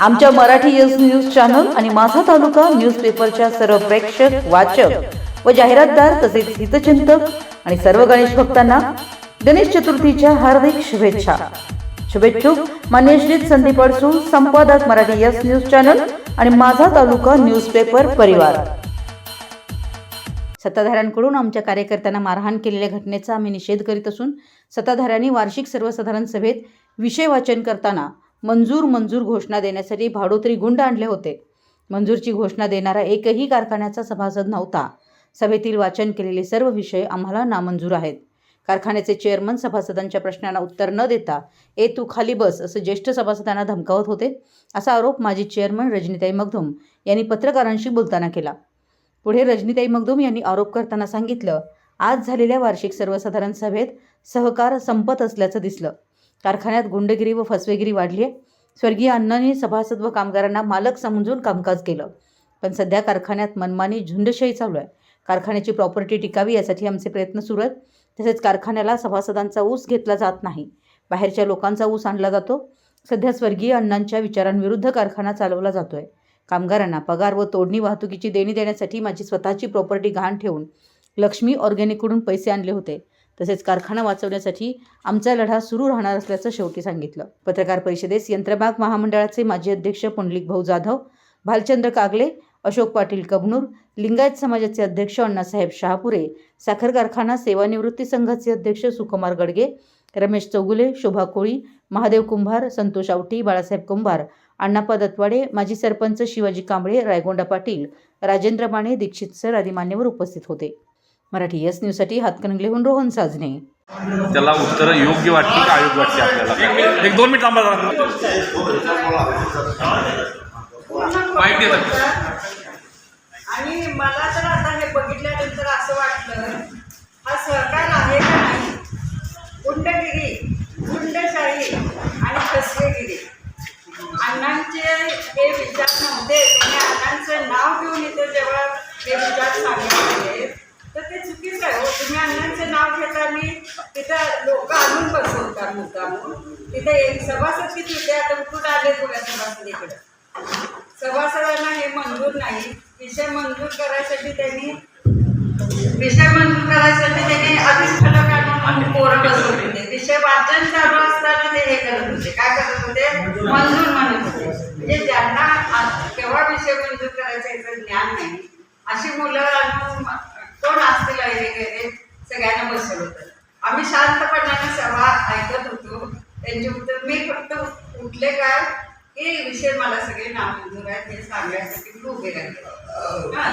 आमच्या Marathi yes news channel आणि माझा तालुका न्यूजपेपरच्या सर्व प्रेक्षक वाचक व जाहिरातदार तसेच हितचिंतक आणि सर्व गणेश भक्तांना गणेश चतुर्थीच्या हार्दिक शुभेच्छा. शुभेच्छुक मान्य श्री संदीप अडसूळ संपादक मराठी यस न्यूज चॅनल आणि माझा तालुका न्यूजपेपर परिवार. सत्ताधाऱ्यांकडून आमच्या कार्यकर्त्यांना मारहाण केलेल्या घटनेचा आम्ही निषेध करीत असून सत्ताधाऱ्यांनी वार्षिक सर्वसाधारण सभेत विषय वाचन करताना मंजूर मंजूर घोषणा देण्यासाठी भाडोत्री गुंड आणले होते. मंजूरची घोषणा देणारा एकही कारखान्याचा सभासद नव्हता. सभेतील वाचन केलेले सर्व विषय आम्हाला नामंजूर आहेत. कारखान्याचे चेअरमन सभासदांच्या प्रश्नांना उत्तर न देता ए तू खाली बस असं ज्येष्ठ सभासदांना धमकावत होते असा आरोप माजी चेअरमन रजनीताई मगदुम यांनी पत्रकारांशी बोलताना केला. पुढे रजनीताई मगदुम यांनी आरोप करताना सांगितलं आज झालेल्या वार्षिक सर्वसाधारण सभेत सहकार संपत असल्याचं दिसलं. कारखान्यात गुंडगिरी व फसवेगिरी वाढली आहे स्वर्गीय अण्णांनी सभासद व कामगारांना मालक समजून कामकाज केलं. पण सध्या कारखान्यात मनमानी झुंडशाही चालू आहे. कारखान्याची प्रॉपर्टी टिकावी यासाठी आमचे प्रयत्न सुरू आहेत. तसेच कारखान्याला सभासदांचा ऊस घेतला जात नाही. बाहेरच्या लोकांचा ऊस आणला जातो. सध्या स्वर्गीय अण्णांच्या विचारांविरुद्ध कारखाना चालवला जातो आहे कामगारांना पगार व तोडणी वाहतुकीची देणी देण्यासाठी माझी स्वतःची प्रॉपर्टी गहाण ठेवून लक्ष्मी ऑर्गॅनिककडून पैसे आणले होते. तसेच कारखाना वाचवण्यासाठी आमचा लढा सुरू राहणार असल्याचं शेवटी सांगितलं. पत्रकार परिषदेस यंत्रमाग महामंडळाचे माजी अध्यक्ष पुंडलिक भाऊ जाधव भालचंद्र कागले अशोक पाटील कबनूर लिंगायत समाजाचे अध्यक्ष अण्णासाहेब शहापुरे साखर कारखाना सेवानिवृत्ती संघाचे अध्यक्ष सुकुमार गडगे रमेश चौगुले शोभा कोळी महादेव कुंभार संतोष आवटी बाळासाहेब कुंभार अण्णापा दत्वाडे माजी सरपंच शिवाजी कांबळे रायगोंडा पाटील राजेंद्र माने दीक्षित सर आदी मान्यवर उपस्थित होते. मराठी यस न्यूजसाठी हातकणंगलेहून रोहन साजने. त्याला उत्तरं योग्य वाटली का अयोग्य वाटते आपल्याला? एक दोन मिनिट थांबा जरा. माहिती आणि मला तर आता हे बघितल्यानंतर असं वाटलं हा सहकार आहे का नाही? गुंडगिरी गुंडशाही आणि फसवेगिरी अण्णांचे हे विचार नव्हते. त्यांनी अण्णांचं नाव घेऊन इथे जेव्हा हे विचार सांगितले ते चुकीचं आहे. हो तुम्ही अण्णांचं नाव घेता मी तिथं लोक आणून बसवतात म्हणून? तिथे एक सभासद किती होते आता उठून आले बघा सभासदीकडे. सभासदांना हे मंजूर नाही. विषय मंजूर करायसाठी त्यांनी विषय मंजूर करायसाठी त्यांनी अधिक फलक आणून पोरं बसवले होते विषय वाचन चालू असताना ते हे करत होते. काय करत होते? मंजूर म्हणत होते. म्हणजे ज्यांना केव्हा विषय मंजूर करायचा याचं ज्ञान नाही अशी मुलं आणून सगळ्यांना बसवलं होतं. आम्ही शांतपणाने सभा ऐकत होतो. त्यांचे उत्तर मी फक्त उठले काय हे विषय मला सगळे नामंजूर आहेत हे सांगण्यासाठी मी उभे राहिले. हा,